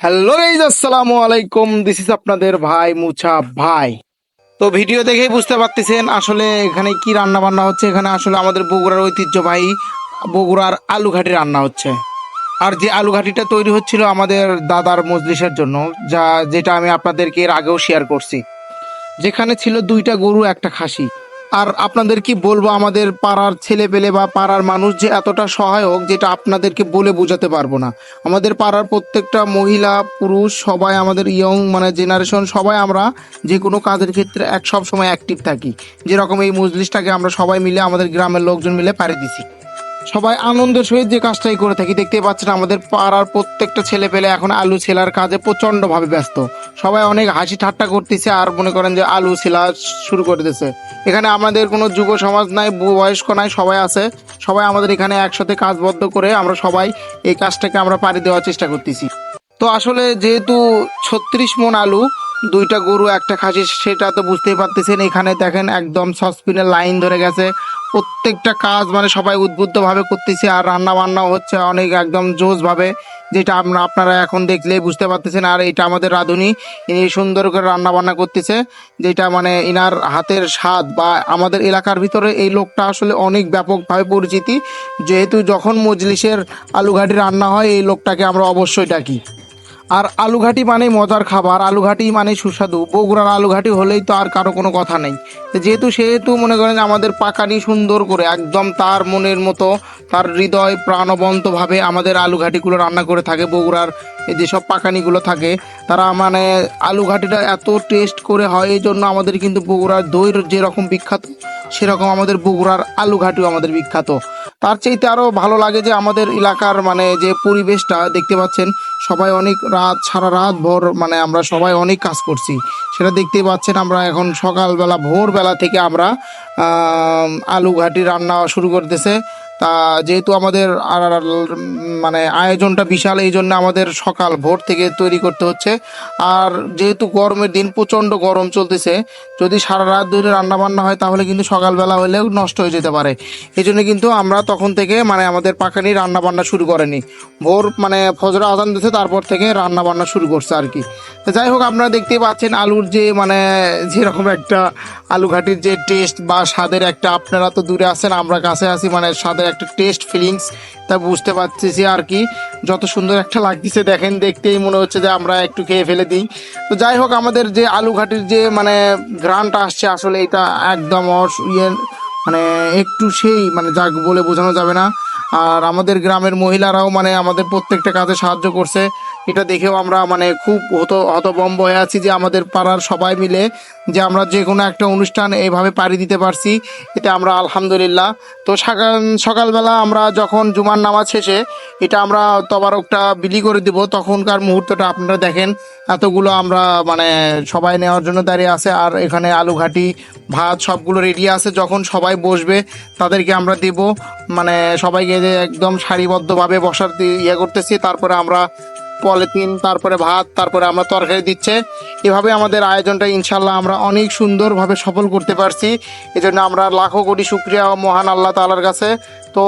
Hello guys আসসালামু আলাইকুম। This is আপনাদের ভাই মুছা ভাই। তো ভিডিও দেখেই বুঝতে পারতেছেন আসলে এখানে কি রান্না বান্না হচ্ছে। এখানে আসলে আমাদের বগুড়ার ঐতিহ্যবাহী বগুড়ার আলু ঘাটি রান্না হচ্ছে। আর যে আলু ঘাটিটা তৈরি হচ্ছিল আমাদের দাদার মজলিসের জন্য, যা যেটা আমি আপনাদেরকে এর আগেও শেয়ার করছি। যেখানে ছিল দুইটা গরু, একটা খাসি। আর আপনাদের কি বলব, আমাদের পাড়ার ছেলে পেলে বা পাড়ার মানুষ যে এতটা সহায়ক, যেটা আপনাদেরকে বলে বোঝাতে পারব না। আমাদের পাড়ার প্রত্যেকটা মহিলা, পুরুষ, সবাই আমাদের ইয়ং মানে জেনারেশন সবাই আমরা যে কোনো কাজের ক্ষেত্রে এক সব সময় অ্যাক্টিভ থাকি। যেরকম এই মজলিসটাকে আমরা সবাই মিলে, আমাদের গ্রামের লোকজন মিলে পাড়ি দিছি। সবাই আনন্দের সহিত যে কাজটাই করে থাকি, দেখতেই পাচ্ছেন আমাদের পাড়ার প্রত্যেকটা ছেলে পেলে এখন আলু ছেলার কাজে প্রচণ্ড ভাবে ব্যস্ত। সবাই অনেক হাসি ঠাট্টা করতেছে আর মনে করেন যে আলু ছেলা শুরু করে দিতেছে এখানে আমাদের কোনো যুব সমাজ নাই বয়স্ক নাই, সবাই আছে। সবাই আমাদের এখানে একসাথে কাজবদ্ধ করে আমরা সবাই এই কাজটাকে আমরা পাড়ি দেওয়ার চেষ্টা করতেছি। তো আসলে যেহেতু ছত্রিশ মন আলু দুইটা গরু, একটা খাসি, সেটা তো বুঝতেই পারতেছেন। এখানে দেখেন একদম সসপিনের লাইন ধরে গেছে। প্রত্যেকটা কাজ মানে সবাই উদ্বুদ্ধভাবে করতেছে আর রান্না বান্নাও হচ্ছে অনেক একদম জোশভাবে, যেটা আমরা আপনারা এখন দেখলেই বুঝতে পারতেছেন। আর এটা আমাদের রাঁধুনি, ইনি সুন্দর করে রান্না বান্না করতেছে, যেটা মানে ইনার হাতের স্বাদ বা আমাদের এলাকার ভিতরে এই লোকটা আসলে অনেক ব্যাপকভাবে পরিচিতি। যেহেতু যখন মজলিসের আলুঘাটি রান্না হয়, এই লোকটাকে আমরা অবশ্যই ডাকি। আর আলুঘাটি মানে মজার খাবার, আলুঘাটি মানে সুস্বাদু। বগুড়ার আলুঘাটি হলেই তো আর কারও কোনো কথা নেই। যেহেতু সেহেতু মনে করেন আমাদের পাকানি সুন্দর করে, একদম তার মনের মতো, তার হৃদয় প্রাণবন্তভাবে আমাদের আলুঘাটিগুলো রান্না করে থাকে, বগুড়ার যেসব পাকানিগুলো থাকে, তারা মানে আলুঘাটিটা এত টেস্ট করে হয়, এই জন্য আমাদের কিন্তু বগুড়ার দইর যেরকম বিখ্যাত, সেরকম আমাদের বগুড়ার আলুঘাটিও আমাদের বিখ্যাত। তার চাইতে আরও ভালো লাগে যে আমাদের এলাকার মানে যে পরিবেশটা দেখতে পাচ্ছেন সবাই অনেক রাত সারা রাত ভোর মানে আমরা সবাই অনেক কাজ করছি। সেটা দেখতেই পাচ্ছেন আমরা এখন সকালবেলা ভোরবেলা থেকে আমরা আম, আলু ঘাটি রান্না শুরু করতেছে। তা যেহেতু আমাদের আর মানে আয়োজনটা বিশাল, এই জন্য আমাদের সকাল ভোর থেকে তৈরি করতে হচ্ছে। আর যেহেতু গরমের দিন প্রচণ্ড গরম চলতেছে, যদি সারা রাত ধরে রান্না বান্না হয়, তাহলে কিন্তু সকালবেলা হলেও নষ্ট হয়ে যেতে পারে। এই জন্য কিন্তু আমরা তখন থেকে মানে আমাদের পাকানি রান্না বান্না শুরু করেনি। ভোর মানে ফজর আজান দিতে তারপর থেকে রান্না বান্না শুরু করছে আর কি। যাই হোক, আপনারা দেখতেই পাচ্ছেন আলুর যে মানে যেরকম একটা আলু ঘাটির যে টেস্ট বা স্বাদের একটা, আপনারা তো দূরে আছেন, আমরা কাছে আছি মানে স্বাদের একটা টেস্ট ফিলিংস তা বুঝতে পারতেছি আর কি। যত সুন্দর একটা লাগতেছে দেখেন, দেখতেই মনে হচ্ছে যে আমরা একটু খেয়ে ফেলে দিই। তো যাই হোক, আমাদের যে আলু ঘাটির যে মানে গ্রানটা আসছে আসলে এটা একদম ইয়ে মানে একটু সেই মানে যাক বলে বোঝানো যাবে না। আর আমাদের গ্রামের মহিলারাও মানে আমাদের প্রত্যেকটা কাজে সাহায্য করছে। এটা দেখেও আমরা মানে খুব হত হতবম্ব হয়ে আছি যে আমাদের পাড়ার সবাই মিলে যে আমরা যে কোনো একটা অনুষ্ঠান এইভাবে পাড়ি দিতে পারছি। এতে আমরা আলহামদুলিল্লাহ। তো সকাল সকালবেলা আমরা যখন জুমার নামাজ শেষে এটা আমরা তবারকটা বিলি করে দিব, তখনকার মুহূর্তটা আপনারা দেখেন। এতগুলো আমরা মানে সবাই নেওয়ার জন্য দাঁড়িয়ে আছে আর এখানে আলু ঘাটি, ভাত সবগুলো রেডি আছে। যখন সবাই বসবে তাদেরকে আমরা দেব। মানে সবাইকে একদম সারিবদ্ধভাবে বসার ইয়ে করতেছি। তারপরে আমরা পলিথিন, তারপরে ভাত, তারপরে আমরা তরকারি দিচ্ছে। এভাবে আমাদের আয়োজনটা ইনশাল্লাহ আমরা অনেক সুন্দরভাবে সফল করতে পারছি। এজন্য আমরা লাখো কোটি শুক্রিয়া মহান আল্লাহ তালার কাছে। তো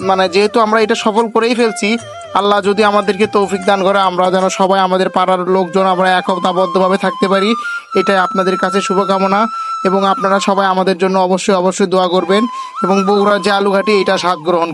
মানে যেহেতু আমরা এটা সফল করেই ফেলছি, আল্লাহ যদি আমাদেরকে তৌফিক দান করে, আমরা যেন সবাই আমাদের পাড়ার লোকজন আমরা একতাবদ্ধভাবে থাকতে পারি, এটাই আপনাদের কাছে শুভকামনা। এবং আপনারা সবাই আমাদের জন্য অবশ্যই অবশ্যই দোয়া করবেন। এবং বগুড়ার যে আলুঘাটি, এটা স্বাদ গ্রহণ